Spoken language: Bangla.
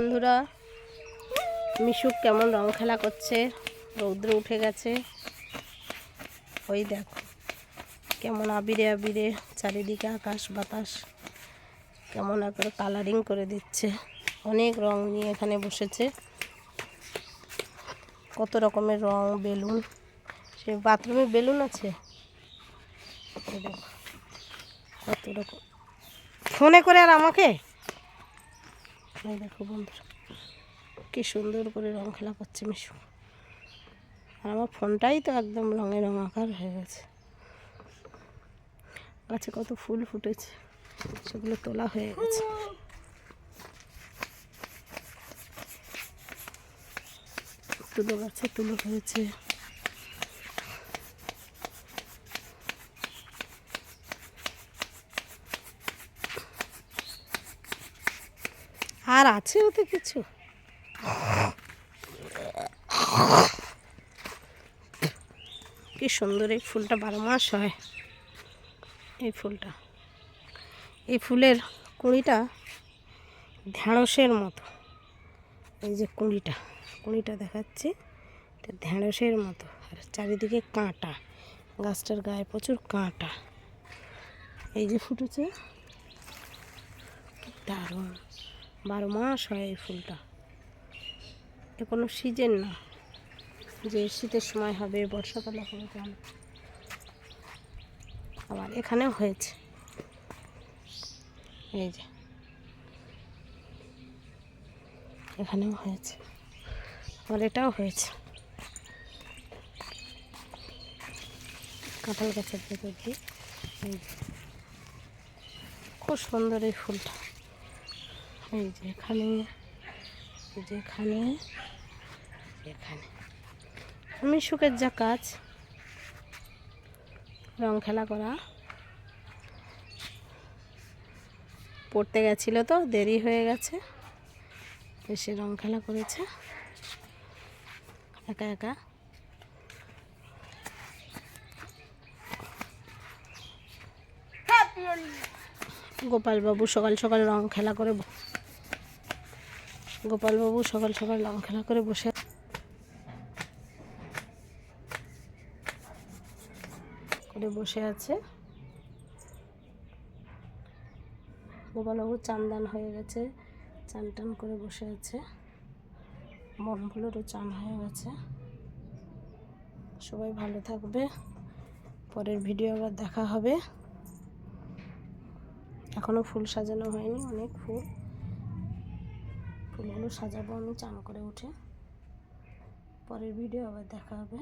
বন্ধুরা, মিশুক কেমন রং খেলা করছে? রৌদ্র উঠে গেছে। ওই দেখো, কেমন আবিরে আবিরে চারিদিকে আকাশ বাতাস, কেমন একবার কালারিং করে দিচ্ছে। অনেক রং নিয়ে এখানে বসেছে। কত রকমের রং, বেলুন। সে বাথরুমে বেলুন আছে? কত রকম। ফোনে করে আর আমাকে? এই দেখো বন্ধুরা, কি সুন্দর করে রং খেলা করছে মিশু। আর আমার ফোনটাই তো একদম রঙে রঙ আকার হয়ে গেছে। গাছে কত ফুল ফুটেছে, সেগুলো তোলা হয়ে গেছে। তুলো গাছে তুলো হয়েছে। আর আছে ওতে কিছু? কি সুন্দর এই ফুলটা বারো মাস হয়। এই ফুলটা। এই ফুলের কুঁড়িটা ঢ্যাঁড়সের মতো। এই যে কুঁড়িটা কুঁড়িটা দেখাচ্ছি। এটা ঢ্যাঁড়সের মতো। আর চারিদিকে কাঁটা। গাছটার গায়ে প্রচুর কাঁটা। এই যে ফুটেছে। দারুণ। বারো মাস হয় এই ফুলটা। এ কোনো সিজন না। যে শীতের সময় হবে, বর্ষাকালে হবে কেন আবার এখানেও হয়েছে। এই যে। এখানেও হয়েছে। আবার এটাও হয়েছে। কাঁঠাল গাছের ভেতর দিয়ে। খুব সুন্দর এই ফুলটা। এই যে এখানে, এই এখানে আমি সুখের যা কাজ, রং খেলা করা। পড়তে গেছিল তো, দেরি হয়ে গেছে এসে রং খেলা করেছে। একা একা। গোপালবাবু সকাল সকাল রং খেলা করে গোপালবাবু সকাল সকাল রং খেলা করে বসে করে বসে আছে। গোপালবাবু চান দান হয়ে গেছে। চান টান করে বসে আছে। মনগুলোরও চান হয়ে গেছে। সবাই ভালো থাকবে। পরের ভিডিও আবার দেখা হবে। এখনও ফুল সাজানো হয়নি, অনেক ফুল। ফুলগুলো সাজাবো আমি চান করে উঠে। পরের ভিডিও আবার দেখা হবে